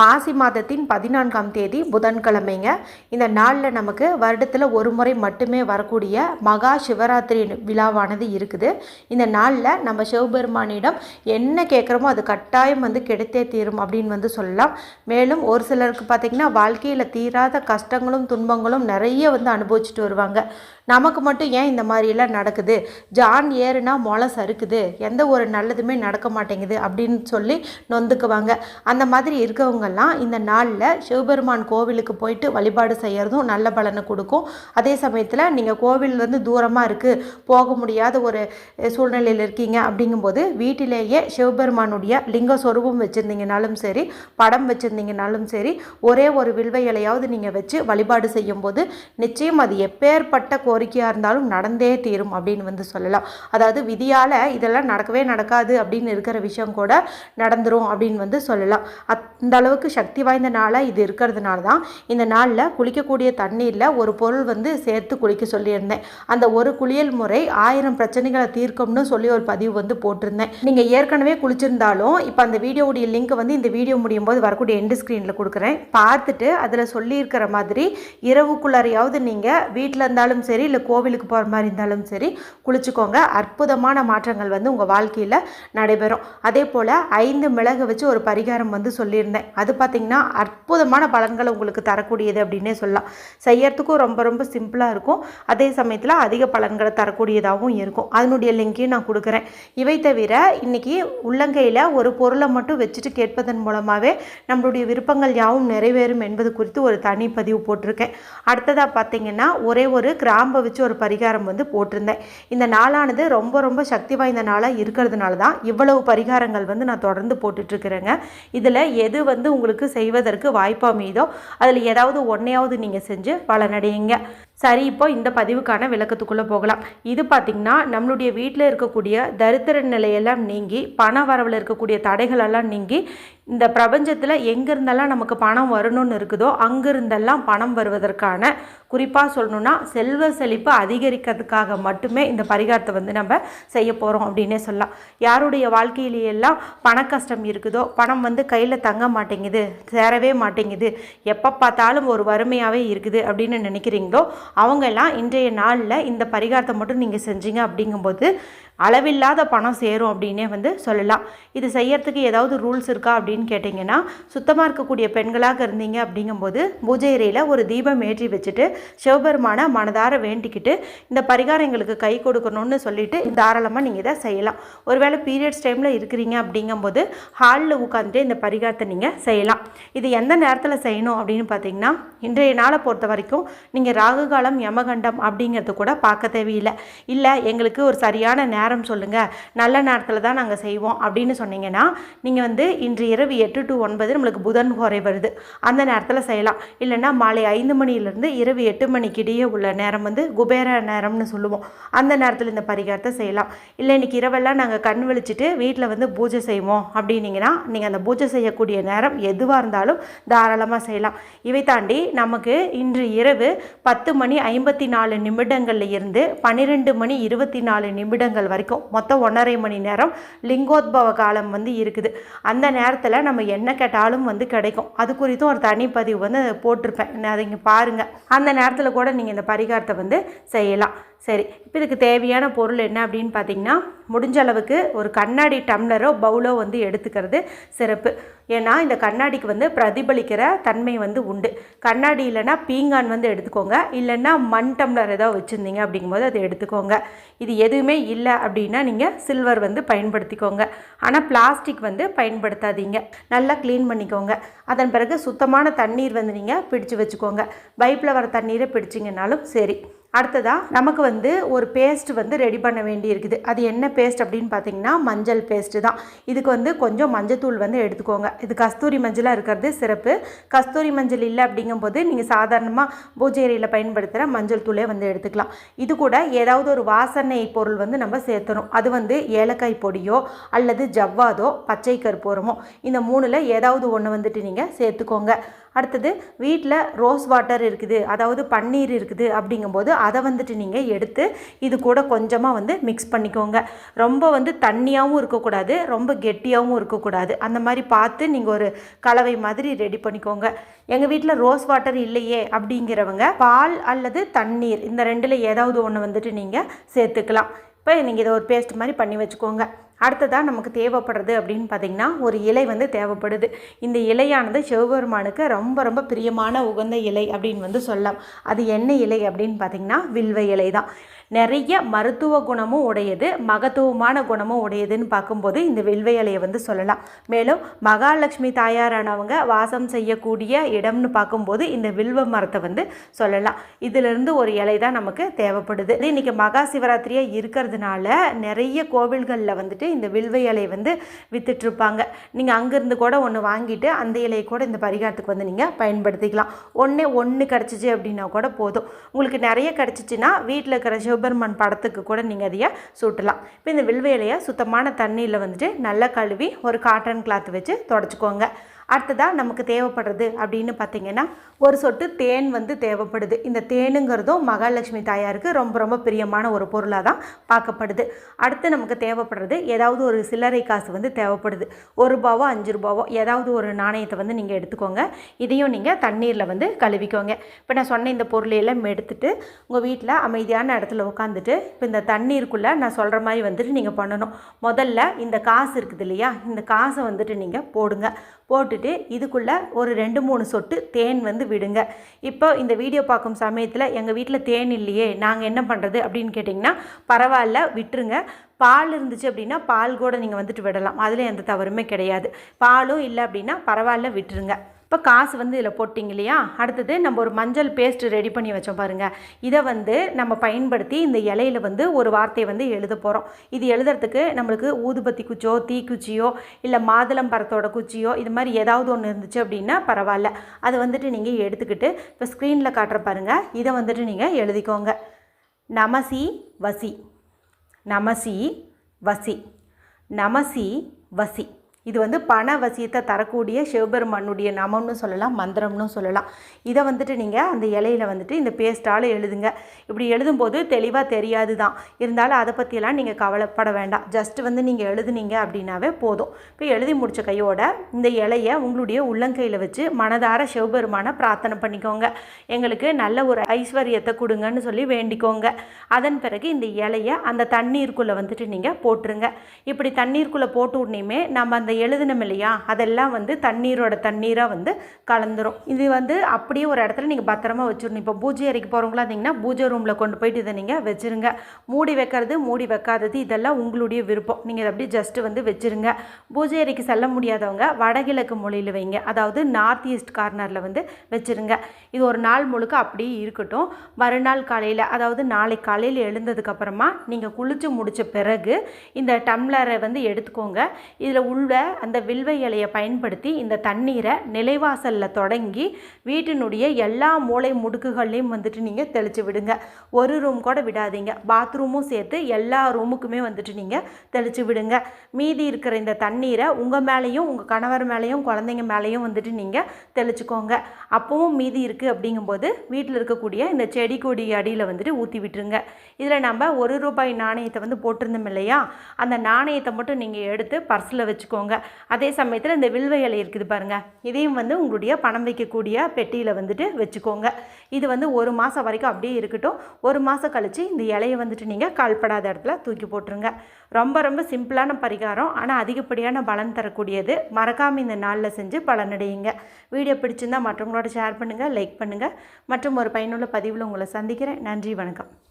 மாசி மாதத்தின் பதினான்காம் தேதி புதன்கிழமைங்க. இந்த நாளில் நமக்கு வருடத்தில் ஒரு முறை மட்டுமே வரக்கூடிய மகா சிவராத்திரி விழாவானது இருக்குது. இந்த நாளில் நம்ம சிவபெருமானிடம் என்ன கேட்குறோமோ அது கட்டாயம் வந்து கிடைத்தே தீரும் அப்படின்னு வந்து சொல்லலாம். மேலும் ஒரு சிலருக்கு பார்த்திங்கன்னா வாழ்க்கையில் தீராத கஷ்டங்களும் துன்பங்களும் நிறைய வந்து அனுபவிச்சுட்டு வருவாங்க. நமக்கு மட்டும் ஏன் இந்த மாதிரிலாம் நடக்குது? ஜான் ஏறுனா முளை சறுக்குது. எந்த ஒரு நல்லதுமே நடக்க மாட்டேங்குது அப்படின்னு சொல்லி நொந்துக்குவாங்க. அந்த மாதிரி இருக்கவங்கெல்லாம் இந்த நாளில் சிவபெருமான் கோவிலுக்கு போயிட்டு வழிபாடு செய்கிறதும் நல்ல பலனை கொடுக்கும். அதே சமயத்தில் நீங்கள் கோவில் வந்து தூரமாக இருக்குது போக முடியாத ஒரு சூழ்நிலையில் இருக்கீங்க அப்படிங்கும்போது வீட்டிலேயே சிவபெருமானுடைய லிங்க சொரூபம் வச்சுருந்தீங்கனாலும் சரி படம் வச்சுருந்தீங்கனாலும் சரி ஒரே ஒரு வில்வ இலையாவது நீங்கள் வச்சு வழிபாடு செய்யும்போது நிச்சயம் அது எப்பேற்பட்ட கோரிக்கையாக இருந்தாலும் நடந்தே தீரும் அப்படின்னு வந்து சொல்லலாம். அதாவது விதியால் இதெல்லாம் நடக்கவே நடக்காது அப்படின்னு இருக்கிற விஷயம் கூட நடந்துரும் அப்படின்னு வந்து சொல்லலாம். அந்த அளவுக்கு சக்தி வாய்ந்த நாளாக இது இருக்கிறதுனால தான் இந்த நாளில் குளிக்கக்கூடிய தண்ணீரில் ஒரு பொருள் வந்து சேர்த்து குளிக்க சொல்லியிருந்தேன். அந்த ஒரு குளியல் முறை ஆயிரம் பிரச்சனைகளை தீர்க்கும்னு சொல்லி ஒரு பதிவு வந்து போட்டிருந்தேன். நீங்கள் ஏற்கனவே குளிச்சிருந்தாலும் இப்போ அந்த வீடியோவுடைய லிங்க் வந்து இந்த வீடியோ முடியும் போது வரக்கூடிய எண்டு ஸ்க்ரீனில் கொடுக்குறேன். பார்த்துட்டு அதில் சொல்லியிருக்கிற மாதிரி இரவுக்குள்ளாரையாவது நீங்கள் வீட்டில் இருந்தாலும் சரி இல்லை கோவிலுக்கு போகிற மாதிரி இருந்தாலும் சரி குளிச்சுக்கோங்க. அற்புதமான மாற்றங்கள் வந்து உங்கள் வாழ்க்கையில் நடைபெறும். அதே போல் ஐந்து மிளகு வச்சு ஒரு பரிகாரம் வந்து சொல்லியிருந்தேன். அது பார்த்திங்கன்னா அற்புதமான பலன்களை உங்களுக்கு தரக்கூடியது அப்படின்னே சொல்லலாம். செய்யறதுக்கும் ரொம்ப ரொம்ப சிம்பிளாக இருக்கும். அதே சமயத்தில் அதிக பலன்களை தரக்கூடியதாகவும் இருக்கும். அதனுடைய லிங்கையும் நான் கொடுக்குறேன். இவை தவிர இன்றைக்கி உள்ளங்கையில் ஒரு பொருளை மட்டும் வச்சுட்டு கேட்பதன் மூலமாகவே நம்மளுடைய விருப்பங்கள் யாவும் நிறைவேறும் என்பது குறித்து ஒரு தனி பதிவு போட்டிருக்கேன். அடுத்ததாக பார்த்தீங்கன்னா ஒரே ஒரு பாம்பை வச்சு ஒரு பரிகாரம் வந்து போட்டிருந்தேன். இந்த நாளானது ரொம்ப ரொம்ப சக்தி வாய்ந்த நாளாக இருக்கிறதுனால தான் இவ்வளவு பரிகாரங்கள் வந்து நான் தொடர்ந்து போட்டுட்ருக்குறேங்க. இதில் எது வந்து உங்களுக்கு செய்வதற்கு வாய்ப்பு அமையுதோ அதில் ஏதாவது ஒன்றையாவது நீங்கள் செஞ்சு பலனடையுங்க. சரி இப்போ இந்த பதிவுக்கான விளக்கத்துக்குள்ளே போகலாம். இது பார்த்திங்கன்னா நம்மளுடைய வீட்டில் இருக்கக்கூடிய தரித்திர நிலையெல்லாம் நீங்கி பண வரவில் இருக்கக்கூடிய தடைகளெல்லாம் நீங்கி இந்த பிரபஞ்சத்தில் எங்கேருந்தெல்லாம் நமக்கு பணம் வரணும்னு இருக்குதோ அங்கிருந்தெல்லாம் பணம் வருவதற்கான குறிப்பாக சொல்லணுன்னா செல்வ செழிப்பு அதிகரிக்கிறதுக்காக மட்டுமே இந்த பரிகாரத்தை வந்து நம்ம செய்ய போகிறோம் அப்படின்னே சொல்லலாம். யாருடைய வாழ்க்கையிலேயெல்லாம் பண கஷ்டம் இருக்குதோ பணம் வந்து கையில் தங்க மாட்டேங்குது சேரவே மாட்டேங்குது எப்போ பார்த்தாலும் ஒரு வறுமையாகவே இருக்குது அப்படின்னு நினைக்கிறீங்களோ அவங்கெல்லாம் இன்றைய நாளில் இந்த பரிகாரத்தை மட்டும் நீங்கள் செஞ்சீங்க அப்படிங்கும்போது அளவில்லாத பணம் சேரும் அப்படின்னே வந்து சொல்லலாம். இது செய்யறதுக்கு ஏதாவது ரூல்ஸ் இருக்கா அப்படின்னு கேட்டிங்கன்னா சுத்தமாக இருக்கக்கூடிய பெண்களாக இருந்தீங்க அப்படிங்கும்போது பூஜை அறையில் ஒரு தீபம் ஏற்றி வச்சுட்டு சிவபெருமானை மனதார வேண்டிக்கிட்டு இந்த பரிகாரம் எங்களுக்கு கை கொடுக்கணும்னு சொல்லிட்டு தாராளமாக நீங்கள் இதை செய்யலாம். ஒருவேளை பீரியட்ஸ் டைமில் இருக்கிறீங்க அப்படிங்கும்போது ஹாலில் உட்காந்துட்டு இந்த பரிகாரத்தை நீங்கள் செய்யலாம். இது எந்த நேரத்தில் செய்யணும் அப்படின்னு பார்த்தீங்கன்னா இன்றைய நாளை பொறுத்த வரைக்கும் நீங்கள் ராகுகாலம் யமகண்டம் அப்படிங்கிறது கூட பார்க்க தேவையில்லை. இல்லை எங்களுக்கு ஒரு சரியான நேரம் சொல்லுங்கள் நல்ல நேரத்தில் தான் நாங்கள் செய்வோம் அப்படின்னு சொன்னீங்கன்னா நீங்கள் வந்து இன்று இரவு எட்டு டு ஒன்பது நம்மளுக்கு புதன் குறை வருது. அந்த நேரத்தில் செய்யலாம். இல்லைன்னா மாலை ஐந்து மணியிலேருந்து இரவு எட்டு மணிக்கிடையே உள்ள நேரம் வந்து குபேர நேரம்னு சொல்லுவோம். அந்த நேரத்தில் இந்த பரிகாரத்தை செய்யலாம். இல்லை இன்றைக்கி இரவெல்லாம் நாங்கள் கண் விழிச்சிட்டு வீட்டில் வந்து பூஜை செய்வோம் அப்படின்னீங்கன்னா நீங்கள் அந்த பூஜை செய்யக்கூடிய நேரம் எதுவாக இருந்தாலும் தாராளமாக செய்யலாம். இவை தாண்டி நமக்கு இன்று இரவு பத்து மணி ஐம்பத்தி நாலு நிமிடங்களில் இருந்து பன்னிரெண்டு மணி இருபத்தி நாலு நிமிடங்கள் வரைக்கும் மொத்தம் ஒன்றரை மணி நேரம் லிங்கோத்பவ காலம் வந்து இருக்குது. அந்த நேரத்தில் நம்ம என்ன கேட்டாலும் வந்து கிடைக்கும். அது குறித்தும் ஒரு தனிப்பதிவு வந்து போட்டிருப்பேன். அதை இங்கே பாருங்கள் அந்த நேரத்தில் கூட நீங்கள் இந்த பரிகாரத்தை வந்து செய்யலாம். சரி இப்போ இதுக்கு தேவையான பொருள் என்ன அப்படின்னு பார்த்தீங்கன்னா முடிஞ்ச அளவுக்கு ஒரு கண்ணாடி டம்ளரோ பவுலோ வந்து எடுத்துக்கிறது சிறப்பு. ஏன்னா இந்த கண்ணாடிக்கு வந்து பிரதிபலிக்கிற தன்மை வந்து உண்டு. கண்ணாடி இல்லைன்னா பீங்கான் வந்து எடுத்துக்கோங்க. இல்லைன்னா மண் டம்ளர் ஏதோ வச்சுருந்தீங்க அப்படிங்கும்போது அதை எடுத்துக்கோங்க. இது எதுவுமே இல்லை அப்படின்னா நீங்கள் சில்வர் வந்து பயன்படுத்திக்கோங்க. ஆனால் பிளாஸ்டிக் வந்து பயன்படுத்தாதீங்க. நல்லா க்ளீன் பண்ணிக்கோங்க. அதன் பிறகு சுத்தமான தண்ணீர் வந்து நீங்கள் பிடிச்சு வச்சுக்கோங்க. பைப்பில் வர தண்ணீரை பிடிச்சிங்கனாலும் சரி. அடுத்ததாக நமக்கு வந்து ஒரு பேஸ்ட் வந்து ரெடி பண்ண வேண்டி இருக்குது அது என்ன பேஸ்ட் அப்படின்னு பார்த்தீங்கன்னா மஞ்சள் பேஸ்ட்டு தான். இதுக்கு வந்து கொஞ்சம் மஞ்சத்தூள் வந்து எடுத்துக்கோங்க. இது கஸ்தூரி மஞ்சளாக இருக்கிறது சிறப்பு. கஸ்தூரி மஞ்சள் இல்லை அப்படிங்கும்போது நீங்கள் சாதாரணமாக பூஜை பயன்படுத்துகிற மஞ்சள் தூளே வந்து எடுத்துக்கலாம். இது கூட ஏதாவது ஒரு வாசனை பொருள் வந்து நம்ம சேர்த்தணும் அது வந்து ஏலக்காய் பொடியோ அல்லது ஜவ்வாதோ பச்சை கற்பூரமோ இந்த மூணில் ஏதாவது ஒன்று வந்துட்டு நீங்கள் சேர்த்துக்கோங்க. அடுத்தது வீட்டில் ரோஸ் வாட்டர் இருக்குது அதாவது பன்னீர் இருக்குது அப்படிங்கும்போது அதை வந்துட்டு நீங்கள் எடுத்து இது கூட கொஞ்சமாக வந்து மிக்ஸ் பண்ணிக்கோங்க. ரொம்ப வந்து தண்ணியாகவும் இருக்கக்கூடாது ரொம்ப கெட்டியாகவும் இருக்கக்கூடாது. அந்த மாதிரி பார்த்து நீங்கள் ஒரு கலவை மாதிரி ரெடி பண்ணிக்கோங்க. எங்கள் வீட்டில் ரோஸ் வாட்டர் இல்லையே அப்படிங்கிறவங்க பால் அல்லது தண்ணீர் இந்த ரெண்டில் ஏதாவது ஒன்று வந்துட்டு நீங்கள் சேர்த்துக்கலாம். இப்போ நீங்கள் இதை ஒரு பேஸ்ட் மாதிரி பண்ணி வச்சுக்கோங்க. அடுத்ததாக நமக்கு தேவைப்படுறது அப்படின்னு பார்த்திங்கன்னா ஒரு இலை வந்து தேவைப்படுது. இந்த இலையானது சிவபெருமானுக்கு ரொம்ப ரொம்ப பிரியமான உகந்த இலை அப்படின்னு வந்து சொல்லலாம். அது என்ன இலை அப்படின்னு பார்த்திங்கன்னா வில்வ இலை தான் நிறைய மருத்துவ குணமும் உடையது மகத்துவமான குணமும் உடையதுன்னு பார்க்கும்போது இந்த வில்வை இலையை வந்து சொல்லலாம். மேலும் மகாலட்சுமி தாயாரானவங்க வாசம் செய்யக்கூடிய இடம்னு பார்க்கும்போது இந்த வில்வ மரத்தை வந்து சொல்லலாம். இதிலிருந்து ஒரு இலை தான் நமக்கு தேவைப்படுது. இன்றைக்கி மகா சிவராத்திரியாக இருக்கிறதுனால நிறைய கோவில்களில் வந்துட்டு இந்த வில்வை இலை வந்து வித்துட்ருப்பாங்க நீங்கள் அங்கேருந்து கூட ஒன்று வாங்கிட்டு அந்த இலையை கூட இந்த பரிகாரத்துக்கு வந்து நீங்கள் பயன்படுத்திக்கலாம். ஒன்றே ஒன்று கிடச்சிச்சு அப்படின்னா கூட போதும். உங்களுக்கு நிறைய கிடச்சிச்சின்னா வீட்டில் இருக்கிற சிவபெருமான் படத்துக்கு கூட நீங்கள் அதையை சூட்டலாம். இப்போ இந்த வில்வேலையை சுத்தமான தண்ணியில் வந்துட்டு நல்லா கழுவி ஒரு காட்டன் கிளாத் வச்சு தொடச்சிக்கோங்க. அடுத்ததாக நமக்கு தேவைப்படுறது அப்படின்னு பார்த்தீங்கன்னா ஒரு சொட்டு தேன் வந்து தேவைப்படுது. இந்த தேனுங்கிறதும் மகாலட்சுமி தாயாருக்கு ரொம்ப ரொம்ப பிரியமான ஒரு பொருளாக தான் பார்க்கப்படுது. அடுத்து நமக்கு தேவைப்படுறது ஏதாவது ஒரு சில்லறை காசு வந்து தேவைப்படுது. ஒரு ரூபாவோ அஞ்சு ரூபாவோ ஏதாவது ஒரு நாணயத்தை வந்து நீங்கள் எடுத்துக்கோங்க. இதையும் நீங்கள் தண்ணீரில் வந்து கழுவிக்கோங்க. இப்போ நான் சொன்ன இந்த பொருளையெல்லாம் எடுத்துகிட்டு உங்கள் வீட்டில் அமைதியான இடத்துல உட்காந்துட்டு இப்போ இந்த தண்ணீருக்குள்ளே நான் சொல்கிற மாதிரி வந்துட்டு நீங்கள் பண்ணணும். முதல்ல இந்த காசு இருக்குது இல்லையா? இந்த காசை வந்துட்டு நீங்கள் போடுங்க. போட்டுட்டு இதுக்குள்ளே ஒரு ரெண்டு மூணு சொட்டு தேன் வந்து விடுங்க. இப்போ இந்த வீடியோ பார்க்கும் சமயத்தில் எங்கள் வீட்டில் தேன் இல்லையே நாங்கள் என்ன பண்ணுறது அப்படின்னு கேட்டிங்கன்னா பரவாயில்ல விட்டுருங்க. பால் இருந்துச்சு அப்படின்னா பால் கூட நீங்கள் வந்துட்டு விடலாம். அதில் எந்த தவறுமே கிடையாது. பாலும் இல்லை அப்படின்னா பரவாயில்ல விட்டுருங்க. இப்போ காசு வந்து இதில் போட்டிங்க இல்லையா? அடுத்தது நம்ம ஒரு மஞ்சள் பேஸ்ட் ரெடி பண்ணி வச்சோம் பாருங்கள் இதை வந்து நம்ம பயன்படுத்தி இந்த இலையில வந்து ஒரு வார்த்தையை வந்து எழுத போகிறோம் இது எழுதுறதுக்கு நம்மளுக்கு ஊதுபத்தி குச்சியோ தீக்குச்சியோ இல்லை மாதுளம் பரத்தோட குச்சியோ இது மாதிரி ஏதாவது ஒன்று இருந்துச்சு அப்படின்னா பரவாயில்ல. அதை வந்துட்டு நீங்கள் எடுத்துக்கிட்டு இப்போ ஸ்க்ரீனில் காட்டுற பாருங்கள் இதை வந்துட்டு நீங்கள் எழுதிக்கோங்க. நமசி வசி. நமசி வசி. நமசி வசி. இது வந்து பண வசியத்தை தரக்கூடிய சிவபெருமானுடைய நமம்னு சொல்லலாம் மந்திரம்னு சொல்லலாம். இதை வந்துட்டு நீங்கள் அந்த இலையில் வந்துட்டு இந்த பேஸ்ட்டால் எழுதுங்க. இப்படி எழுதும்போது தெளிவாக தெரியாது தான் இருந்தாலும் அதை பற்றியெல்லாம் நீங்கள் கவலைப்பட வேண்டாம். ஜஸ்ட் வந்து நீங்கள் எழுதுனீங்க அப்படின்னாவே போதும். இப்போ எழுதி முடித்த கையோட இந்த இலையை உங்களுடைய உள்ளங்கையில் வச்சு மனதார சிவபெருமானை பிரார்த்தனை பண்ணிக்கோங்க. எங்களுக்கு நல்ல ஒரு ஐஸ்வர்யத்தை கொடுங்கன்னு சொல்லி வேண்டிக்கோங்க. அதன் பிறகு இந்த இலையை அந்த தண்ணீருக்குள்ளே வந்துட்டு நீங்கள் போட்டுருங்க. இப்படி தண்ணீருக்குள்ளே போட்டு உடனேயுமே நம்ம அந்த எழுதினோம் இல்லையா? அதெல்லாம் வந்து தண்ணீரோட தண்ணீராக வந்து கலந்துரும். இது வந்து அப்படியே ஒரு இடத்துல நீங்கள் பத்திரமா வச்சிடணும் இப்போ பூஜை அறைக்கு போகிறவங்களா இருந்தீங்கன்னா பூஜை ரூமில் கொண்டு போயிட்டு இதை நீங்கள் வச்சுருங்க. மூடி வைக்கிறது மூடி வைக்காதது இதெல்லாம் உங்களுடைய விருப்பம். நீங்கள் அப்படியே ஜஸ்ட்டு வந்து வச்சுருங்க. பூஜை அறைக்கு செல்ல முடியாதவங்க வடகிழக்கு மொழியில் வைங்க. அதாவது நார்த் ஈஸ்ட் கார்னரில் வந்து வச்சுருங்க. இது ஒரு நாள் முழுக்க அப்படியே இருக்கட்டும். மறுநாள் காலையில் அதாவது நாளை காலையில் எழுந்ததுக்கப்புறமா நீங்கள் குளித்து முடித்த பிறகு இந்த டம்ளரை வந்து எடுத்துக்கோங்க. இதில் உள்ள அந்த வில்வ இலையை பயன்படுத்தி இந்த தண்ணீரை நிலைவாசலில் தொடங்கி வீட்டினுடைய எல்லா மூளை முடுக்குகள்லையும் வந்துட்டு நீங்கள் தெளித்து விடுங்க. ஒரு ரூம் கூட விடாதீங்க. பாத்ரூமும் சேர்த்து எல்லா ரூமுக்குமே வந்துட்டு நீங்கள் தெளித்து விடுங்க. மீதி இருக்கிற இந்த தண்ணீரை உங்கள் மேலேயும் உங்கள் கணவர் மேலேயும் குழந்தைங்க மேலேயும் வந்துட்டு நீங்கள் தெளிச்சுக்கோங்க. அப்பவும் மீதி இருக்குது அப்படிங்கும்போது வீட்டில் இருக்கக்கூடிய இந்த செடி கொடி அடியில் வந்துட்டு ஊற்றி விட்டுருங்க. இதில் நம்ம ஒரு ரூபாய் நாணயத்தை வந்து போட்டிருந்தோம் இல்லையா? அந்த நாணயத்தை மட்டும் நீங்கள் எடுத்து பர்ஸில் வச்சுக்கோங்க. வச்சுக்கோங்க அதே சமயத்தில் இந்த வில்வ இலை இருக்குது பாருங்கள் இதையும் வந்து உங்களுடைய பணம் வைக்கக்கூடிய பெட்டியில் வந்துட்டு வச்சுக்கோங்க. இது வந்து ஒரு மாதம் வரைக்கும் அப்படியே இருக்கட்டும். ஒரு மாதம் கழித்து இந்த இலையை வந்துட்டு நீங்கள் கால்படாத இடத்துல தூக்கி போட்டுருங்க. ரொம்ப ரொம்ப சிம்பிளான பரிகாரம். ஆனால் அதிகப்படியான பலன் தரக்கூடியது. மறக்காமல் இந்த நாளில் செஞ்சு பலனடையுங்க. வீடியோ பிடிச்சிருந்தால் மற்றவங்களோட ஷேர் பண்ணுங்கள் லைக் பண்ணுங்கள் மற்றும் ஒரு பயனுள்ள பதிவில் உங்களை சந்திக்கிறேன். நன்றி வணக்கம்.